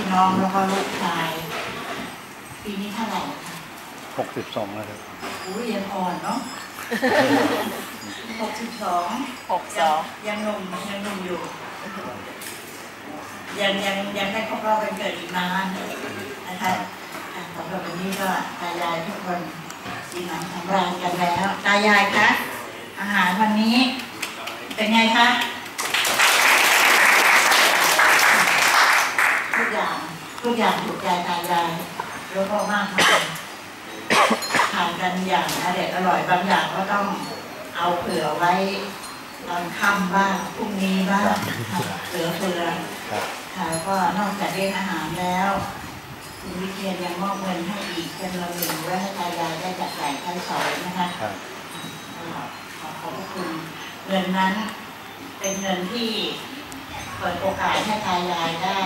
พี่น้องแล้วก็ลูกชายปีนี้เท่าไหร่คะหกสิบสองแล้วครับอุ้ยยังอ่อนเนาะหกสิบสองหกสองยังหนุ่มยังหนุ่มอยู่ ยังยังยังได้ครบรอบวันเกิดอีกนานนะคะอะสำหรับวันนี้ก็ตายายทุกคนสีหนังทำรานกันแล้ว ตายายคะอาหารวันนี้เป็นไงคะทุกอย่าง ทุกอย่างถูกใจตายายแล้วก็มากมายทานกันอย่างอร่อยอร่อยบางอย่างก็ต้องเอาเผื่อไว้ตอนค่ำบ้างพรุ่งนี้บ้างค่ะเหลือเฟือครับค่ะก็นอกจากเลี้ยงอาหารแล้วคุณวิเชียนยังมอบเงินให้อีกเป็นระหนึ่งไว้ให้ตายายได้จัดจ่ายใช้สอยนะคะครับก็ขอขอบพระคุณเงินนั้นเป็นเงินที่เปิดโอกาสให้ตายายได้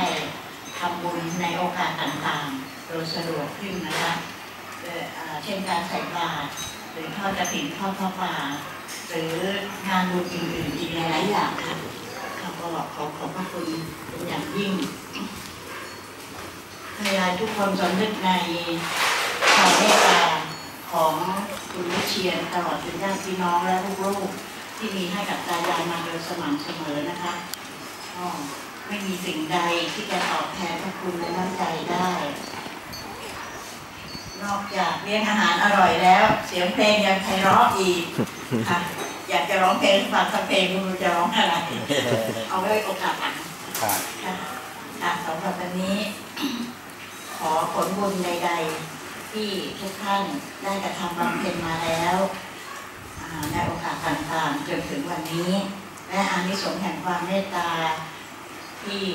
ทำบุญในโอกาสต่างๆ โดยสะดวกขึ้นนะคะเช่นการใส่บาตรหรือทอดกระถิ่นทอดพระป่าหรืองานบุญอื่นๆอีกหลายๆอย่างค่ะค่ะก็ขอขอบพระคุณเป็นอย่างยิ่งพยายทุกคนสำนึกในความเมตตาของคุณวิเชียนตลอดถึงญาติพี่น้องและลูกๆที่มีให้กับตายายมาโดยสม่ำเสมอนะคะก็ ไม่มีสิ่งใดที่จะตอบแทนพระคุณและน้ำใจได้ นอกจากเลี้ยงอาหารอร่อยแล้ว เสียงเพลงยังไพเราะอีกค่ะอยากจะร้องเพลงฟังสักเพลงคุณจะร้องอะไรเอาไว้โอกาสหลังครับค่ะค่ะสำหรับวันนี้ ขอผลบุญใด ๆ ที่ทุกท่านได้กระทำบำเพ็ญมาแล้วอ่าในโอกาสต่างๆจนถึงวันนี้ และอานิสงส์แห่งความเมตตา ที่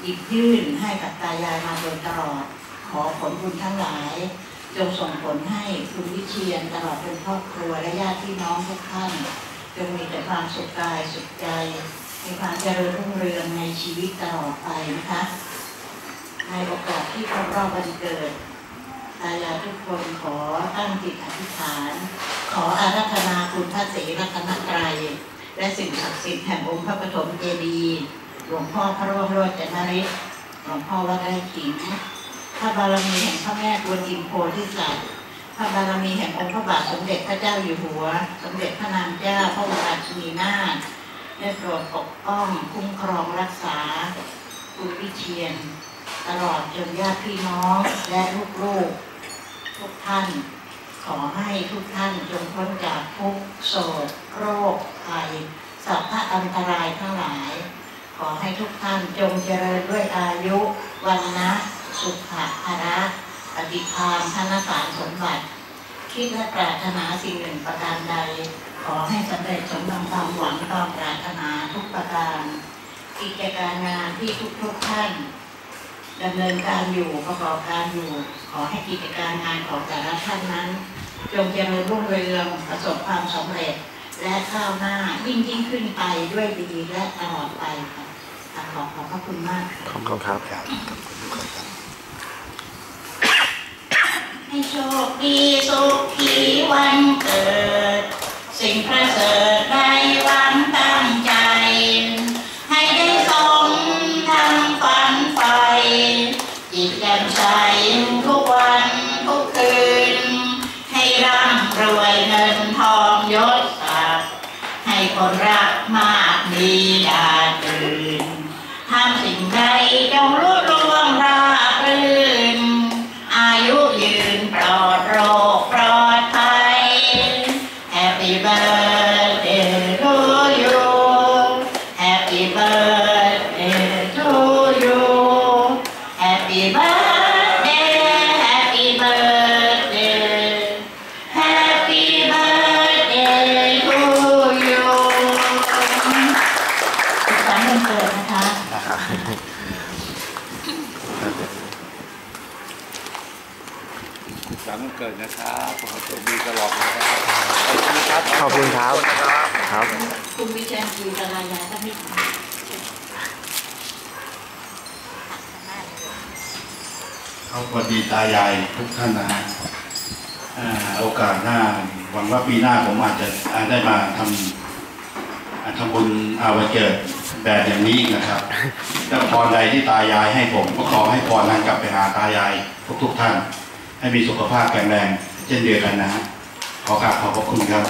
หยิบยื่นให้กับตายายมาโดยตลอด ขอผลบุญทั้งหลาย จงส่งผลให้คุณวิเชียนตลอดเป็นครอบครัวและญาติพี่น้องทุกท่าน จงมีแต่ความสุขกายสุขใจมีความเจริญรุ่งเรืองในชีวิตตลอดไปนะคะในโอกาสที่ครบรอบวันเกิดตายายทุกคนขอตั้งจิตอธิษฐาน ขออารัธนาคุณพระศรีรัตนตรัยและสิ่งศักดิ์สิทธิ์แห่งองค์พระปฐมเจดีย์ หลวงพ่อพระร่วงโรจนฤทธิ์หลวงพ่อวัดไร่ขิงพระบารมีแห่งพระแม่กวนอิมโพธิสัตว์พระบารมีแห่งองค์พระบาทสมเด็จพระเจ้าอยู่หัว สมเด็จพระนางเจ้าพระบรมราชินีนาถได้โปรดปกป้องคุ้มครองรักษาคุณวิเชียน ตลอดจนญาติพี่น้องและลูกๆทุกท่าน ขอให้ทุกท่านจงพ้นจากทุกโศกโรคภัยสัพพะอันตรายทั้งหลาย ขอให้ทุกท่านจงเจริญด้วยอายุวันนะสุขะภระปฏิภาณธนสารสมบัติ คิดและปรารถนาสิ่งหนึ่งประการใด ขอให้สำเร็จสมดังความหวังความปรารถนาทุกประการกิจการงานที่ทุกๆท่านดำเนินการอยู่ประกอบการอยู่ ขอให้กิจการงานของแต่ละท่านนั้น จงเจริญรุ่งเรืองประสบความสำเร็จ และข้าวหน้ายิ่งยิ่งขึ้นไปด้วยดีและตลอดไปค่ะค่ะขอขอบพระคุณมากขอบคุณครับครับให้โชคดีสุขีวันเกิด สิ่งประเสริฐ คนรักมากมีดาตื่นทำสิ่งใดจงรู้ หลังวันเกิดนะครับผมจะดีตลอดนะครับขอบคุณครับขอบคุณครับครับคุณวิเชียนจีรายาท่านไม่ถามเขาสวัสดีตายายทุกท่านนะฮะอ่าโอกาสหน้า หวังว่าปีหน้าผมอาจจะอ่าได้มาทำอ่าทำบุญอาวันเกิดแบบอย่างนี้นะครับแล้วพรใดที่ตายายให้ผม ก็ขอให้พรนั้นกลับไปหาตายายทุกๆท่าน ให้มีสุขภาพแข็งแรง เช่นเดียวกันนะขอกราบขอบพระคุณครับ